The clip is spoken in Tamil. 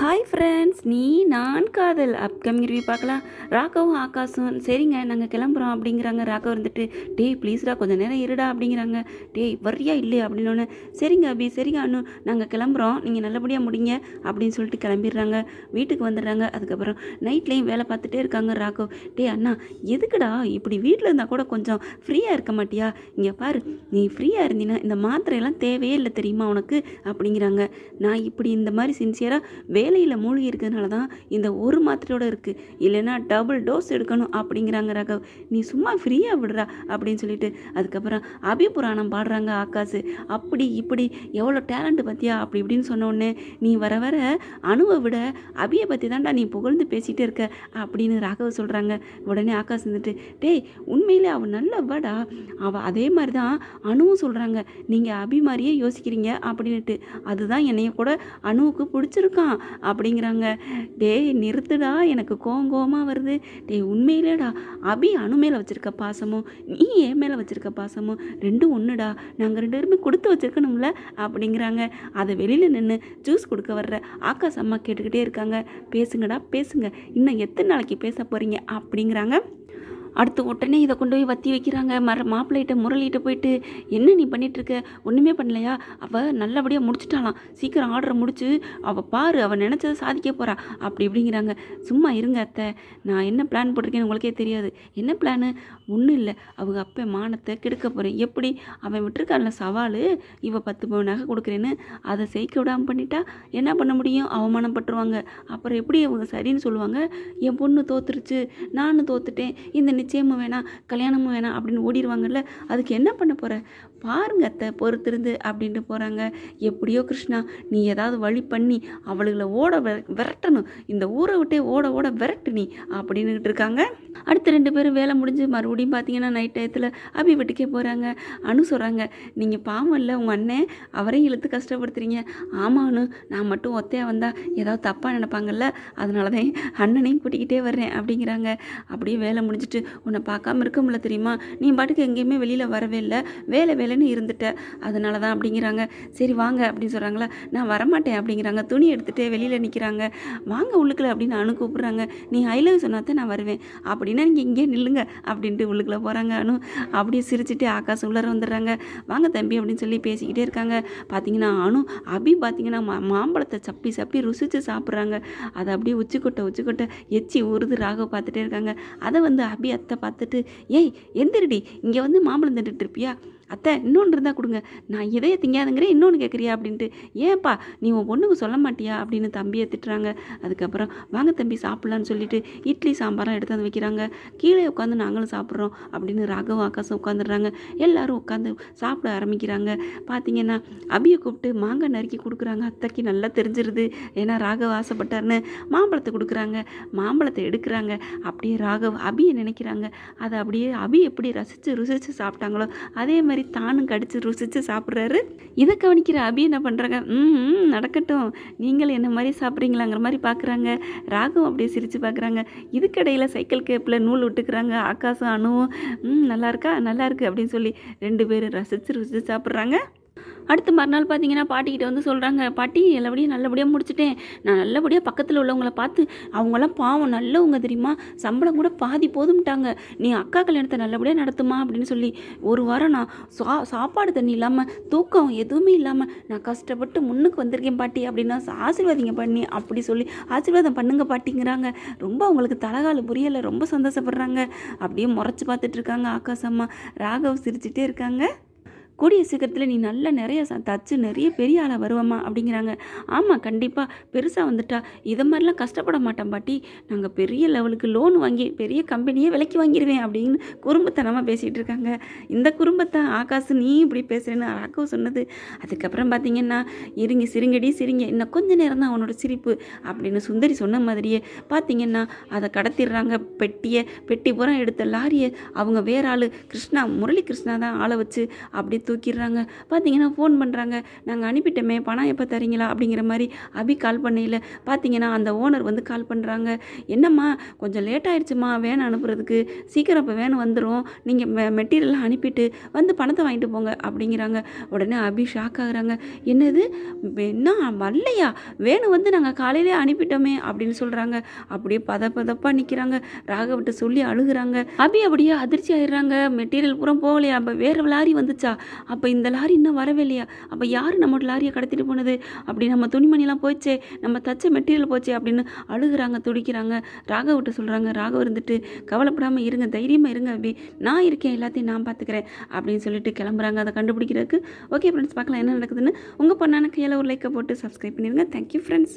ஹாய் ஃப்ரெண்ட்ஸ் நீ நான் காதல். அப்கமிங் ரிவ்யூ பார்க்கலாம். ராகவும் ஆகாஷும் சரிங்க நாங்கள் கிளம்புறோம் அப்படிங்கிறாங்க. ராகவ் இருந்துட்டு டேய் ப்ளீஸ்டா கொஞ்சம் நேரம் இருடா அப்படிங்கிறாங்க. டேய் வரியா இல்லையா? அப்படின்னு சரிங்க அபி சரிங்க அண்ணு நாங்கள் கிளம்புறோம். நீங்கள் நல்லபடியாக முடிங்க அப்படின்னு சொல்லிட்டு கிளம்பிடுறாங்க. வீட்டுக்கு வந்துடுறாங்க. அதுக்கப்புறம் நைட்லேயும் வேலை பார்த்துட்டே இருக்காங்க ராகவ். டேய் அண்ணா எதுக்குடா? இப்படி வீட்டில் இருந்தால் கூட கொஞ்சம் ஃப்ரீயாக இருக்க மாட்டியா? இங்கே பாரு நீ ஃப்ரீயாக இருந்தீன்னா இந்த மாத்திரையெல்லாம் தேவையே இல்லை தெரியுமா உனக்கு? அப்படிங்கிறாங்க. நான் இப்படி இந்த மாதிரி சின்சியராக வே வேலையில் மூழ்கி இருக்கிறதுனால தான் இந்த ஒரு மாத்திரையோட இருக்குது இல்லைன்னா டபுள் டோஸ் எடுக்கணும் அப்படிங்கிறாங்க ராகவ். நீ சும்மா ஃப்ரீயாக விடுறா அப்படின்னு சொல்லிட்டு அதுக்கப்புறம் அபிபுராணம் பாடுறாங்க ஆகாசு அப்படி இப்படி எவ்வளோ டேலண்ட் பற்றியா அப்படி இப்படின்னு சொன்னோடனே நீ வர வர அணுவை விட அபியை பற்றி தான்டா நீ புகழ்ந்து பேசிகிட்டே இருக்க அப்படின்னு ராகவ் சொல்கிறாங்க உடனே ஆகாஷ் வந்துட்டு டேய் உண்மையிலே அவன் நல்லவடா. அவள் அதே மாதிரி தான் அணுவும் சொல்கிறாங்க நீங்கள் அபி மாதிரியே யோசிக்கிறீங்க அப்படின்ட்டு அதுதான் என்னைய கூட அணுவுக்கு பிடிச்சிருக்கான் அப்படிங்கிறாங்க. டேய் நிறுத்துடா எனக்கு கோவம் கோவமாக வருது. டேய் உண்மையிலேடா அபி அணு மேலே வச்சுருக்க பாசமும் நீ என் மேலே வச்சுருக்க பாசமும் ரெண்டும் ஒன்றுடா நாங்கள் ரெண்டு பேருமே கொடுத்து வச்சுருக்கணும்ல அப்படிங்கிறாங்க. அதை வெளியில் நின்று ஜூஸ் கொடுக்க வர்ற ஆகாஷ் அம்மா கேட்டுக்கிட்டே இருக்காங்க. பேசுங்கடா பேசுங்க. இன்னும் எத்தனை நாளைக்கு பேச போகிறீங்க அப்படிங்கிறாங்க. அடுத்து உடனே இதை கொண்டு போய் வத்தி வைக்கிறாங்க. மர மாப்பிள்ளைகிட்ட முரளிகிட்ட போயிட்டு என்ன நீ பண்ணிகிட்ருக்க ஒன்றுமே பண்ணலையா? அவள் நல்லபடியாக முடிச்சிட்டாளாம். சீக்கிரம் ஆர்டரை முடிச்சு அவள் பாரு அவள் நினச்சதை சாதிக்க போகிறா அப்படி இப்படிங்கிறாங்க. சும்மா இருங்க அத்தை. நான் என்ன பிளான் போட்டிருக்கேன்னு உங்களுக்கே தெரியாது. என்ன பிளானு ஒன்றும் இல்லை. அவங்க அப்போ மானத்தை கெடுக்க போகிறேன் எப்படி? அவன் விட்டுருக்கான்ல சவால். இவள் பத்து பவுன் நகை கொடுக்குறேன்னு அதை செய்க்க விடாமல் பண்ணிட்டா என்ன பண்ண முடியும்? அவமானப்பட்டுருவாங்க அப்புறம் எப்படி அவங்க சரின்னு சொல்லுவாங்க? என் பொண்ணு தோத்துருச்சு. நானும் தோத்துட்டேன். இந்த நிச்சயமும் வேணாம் கல்யாணமும் வேணாம் அப்படின்னு ஓடிடுவாங்கல்ல அதுக்கு என்ன பண்ண போகிற பாருங்க அத்தை பொறுத்திருந்து அப்படின்ட்டு போகிறாங்க எப்படியோ கிருஷ்ணா நீ ஏதாவது வழி பண்ணி அவளுகளை ஓட விர- விரட்டணும். இந்த ஊரை விட்டே ஓட ஓட விரட்டு நீ அப்படின்னுட்டு இருக்காங்க. அடுத்து ரெண்டு பேரும் வேலை முடிஞ்சு மறுபடியும் பார்த்தீங்கன்னா நைட் டயத்தில் அபி வீட்டுக்கே போகிறாங்க அனு சொல்கிறாங்க நீங்கள் பாவம் இல்லை உங்கள் அண்ணன் அவரையும் இழுத்து கஷ்டப்படுத்துறீங்க. ஆமாம் அனு நான் மட்டும் ஒத்தையாக வந்தால் ஏதாவது தப்பாக நினைப்பாங்கல்ல? அதனால தான் அண்ணனையும் கூட்டிக்கிட்டே வர்றேன் அப்படிங்கிறாங்க. அப்படியே வேலை முடிஞ்சிட்டு உன்னை பார்க்காம இருக்க முடியல தெரியுமா? நீ பாட்டுக்கு எங்கேயுமே வெளியில் வரவே இல்லை. வேலை வேலைன்னு இருந்துட்ட. அதனால தான் அப்படிங்கிறாங்க. சரி வாங்க அப்படின்னு சொல்கிறாங்களா நான் வரமாட்டேன் அப்படிங்கிறாங்க. துணி எடுத்துகிட்டு வெளியில் நிற்கிறாங்க வாங்க உள்ளுக்கில் அப்படின்னு அனு கூப்பிட்றாங்க. நீ ஐ லவ் சொன்னாதான் நான் வருவேன் அப்படின்னு நீங்கள் இங்கே நில்லுங்க அப்படின்ட்டு உள்ளுக்குள்ளே போகிறாங்க அனு. அப்படியே சிரிச்சுட்டு ஆகாசம் உள்ளார வந்துடுறாங்க. வாங்க தம்பி அப்படின்னு சொல்லி பேசிக்கிட்டே இருக்காங்க. பார்த்தீங்கன்னா அனு அபி பார்த்தீங்கன்னா மா மாம்பழத்தை சப்பி சப்பி ருசித்து சாப்பிட்றாங்க. அதை அப்படியே உச்சிக்கொட்டை உச்சிக்கொட்டை எச்சி உருது ராக பார்த்துட்டே இருக்காங்க. அதை வந்து அபி அத்தை பார்த்துட்டு ஏய் எந்திரடி இங்கே வந்து மாம்பழம் தட்டுட்டு இருப்பியா? அத்தை இன்னொன்று இருந்தால் கொடுங்க. நான் இதையே திங்காதுங்கிறேன் இன்னொன்று கேட்குறியா அப்படின்ட்டு. ஏன்ப்பா நீ உன் பொண்ணுக்கு சொல்ல மாட்டியா அப்படின்னு தம்பியை திட்டுறாங்க. அதுக்கப்புறம் வாங்க தம்பி சாப்பிட்லான்னு சொல்லிட்டு இட்லி சாம்பாரெலாம் எடுத்து வந்து வைக்கிறாங்க. கீழே உட்காந்து நாங்களும் சாப்பிட்றோம் அப்படின்னு ராகவும் ஆகாசம் உட்காந்துடுறாங்க எல்லாரும் உட்காந்து சாப்பிட ஆரம்பிக்கிறாங்க. பார்த்தீங்கன்னா அபியை கூப்பிட்டு மாங்காய் நறுக்கி கொடுக்குறாங்க. அத்தைக்கு நல்லா தெரிஞ்சிருது. ஏன்னா ராகவ் ஆசைப்பட்டாருன்னு மாம்பழத்தை கொடுக்குறாங்க. மாம்பழத்தை எடுக்கிறாங்க. அப்படியே ராகவ் அபியை நினைக்கிறாங்க. அதை அப்படியே அபி எப்படி ரசித்து ருசித்து சாப்பிட்டாங்களோ அதே மாதிரி தானும் கடிச்சு ருசித்து சாப்பிட்றாரு. இதை கவனிக்கிற அபி என்ன பண்ணுறாங்க ம் நடக்கட்டும். நீங்களும் என்ன மாதிரி சாப்பிட்றீங்களாங்கிற மாதிரி பார்க்குறாங்க ராகவும் அப்படியே சிரித்து பார்க்குறாங்க இதுக்கடையில் சைக்கிள் கேப்பில் நூல் விட்டுக்கிறாங்க. ஆகாசம் அணுவும் ம் நல்லா இருக்கா? நல்லா இருக்கு அப்படின்னு சொல்லி ரெண்டு பேரும் ரசித்து ருசித்து சாப்பிட்றாங்க. அடுத்து மறுநாள் பார்த்தீங்கன்னா பாட்டிக்கிட்ட வந்து சொல்கிறாங்க பாட்டி நல்லபடியாக நல்லபடியாக முடிச்சுட்டேன். நான் நல்லபடியாக பக்கத்தில் உள்ளவங்கள பார்த்து அவங்களாம் பாவம் நல்லவங்க தெரியுமா? சம்பளம் கூட பாதி போதும்ட்டாங்க. நீ அக்கா கல்யாணத்தை நல்லபடியாக நடத்துமா? அப்படின்னு சொல்லி ஒரு வாரம் நான் சா சாப்பாடு தண்ணி இல்லாமல் தூக்கம் எதுவுமே இல்லாமல் நான் கஷ்டப்பட்டு முன்னுக்கு வந்திருக்கேன் பாட்டி அப்படின்னா ஆசீர்வாதிங்க பண்ணி அப்படி சொல்லி ஆசீர்வாதம் பண்ணுங்க பாட்டிங்கிறாங்க. ரொம்ப அவங்களுக்கு தலகால புரியலை ரொம்ப சந்தோஷப்படுறாங்க. அப்படியே முறைச்சி பார்த்துட்ருக்காங்க ஆகாசம்மா ராகவ் சிரிச்சிட்டே இருக்காங்க. கூடிய சீக்கிரத்தில் நீ நல்ல நிறைய தச்சு நிறைய பெரிய ஆளாக வருவம்மா அப்படிங்கிறாங்க. ஆமாம் கண்டிப்பாக பெருசாக வந்துட்டா. இதை மாதிரிலாம் கஷ்டப்பட மாட்டேன் பாட்டி. நாங்கள் பெரிய லெவலுக்கு லோன் வாங்கி பெரிய கம்பெனியே விலைக்கு வாங்கிடுவேன் அப்படின்னு குறும்புத்தனமாக பேசிகிட்டு இருக்காங்க. இந்த குறும்பத்தை ஆகாசு நீ இப்படி பேசுகிறேன்னு ராகவ் சொன்னது. அதுக்கப்புறம் பார்த்தீங்கன்னா இருங்க சிரிங்கடி சிரிங்க. இன்னும் கொஞ்ச நேரம் தான் அவனோட சிரிப்பு அப்படின்னு சுந்தரி சொன்ன மாதிரியே பார்த்தீங்கன்னா அதை கடத்திடுறாங்க. பெட்டியை பெட்டி புறம் எடுத்த லாரியை அவங்க வேற ஆள் கிருஷ்ணா முரளி கிருஷ்ணா தான் ஆளை வச்சு அப்படி தூக்கிடுறாங்க. பார்த்தீங்கன்னா ஃபோன் பண்ணுறாங்க நாங்கள் அனுப்பிட்டோமே பணம் எப்போ தரீங்களா? அப்படிங்கிற மாதிரி அபி கால் பண்ணையில் பார்த்தீங்கன்னா அந்த ஓனர் வந்து கால் பண்ணுறாங்க என்னம்மா கொஞ்சம் லேட் ஆயிடுச்சுமா வேன் அனுப்புறதுக்கு. சீக்கிரம் இப்போ வேன் வந்துடும் நீங்கள் மெட்டீரியல்லாம் அனுப்பிட்டு வந்து பணத்தை வாங்கிட்டு போங்க அப்படிங்கிறாங்க. உடனே அபி ஷாக் ஆகுறாங்க. என்னது? என்ன? வரலையா? வேணு வந்து நாங்கள் காலையிலே அனுப்பிட்டோமே அப்படின்னு சொல்கிறாங்க அப்படியே பத பதப்பாக நிற்கிறாங்க ராகவட்ட சொல்லி அழுகுறாங்க. அபி அப்படியே அதிர்ச்சி ஆயிடுறாங்க. மெட்டீரியல் பூரா போகலையா? அப்போ வேறு லாரி வந்துச்சா? அப்போ இந்த லாரி இன்னும் வரவே இல்லையா அப்போ யார் நம்மளோட லாரியை கடத்திட்டு போனது? அப்படி நம்ம துணிமணிலாம் போச்சே நம்ம தச்ச மெட்டீரியல் போச்சே அப்படின்னு அழுகுறாங்க துடிக்கிறாங்க. ராகவிட்ட சொல்கிறாங்க ராகவ் இருந்துட்டு கவலைப்படாமல் இருங்க தைரியமாக இருங்க அபி. நான் இருக்கேன் எல்லாத்தையும் நான் பார்த்துக்கிறேன் அப்படின்னு சொல்லிட்டு கிளம்புறாங்க. அதை கண்டுபிடிக்கிறதுக்கு ஓகே ஃப்ரெண்ட்ஸ் பார்க்கலாம் என்ன நடக்குதுன்னு. உங்கள் பொண்ணான கையில் ஒரு லைக்கை போட்டு சப்ஸ்கிரைப் பண்ணிடுங்க. Thank you friends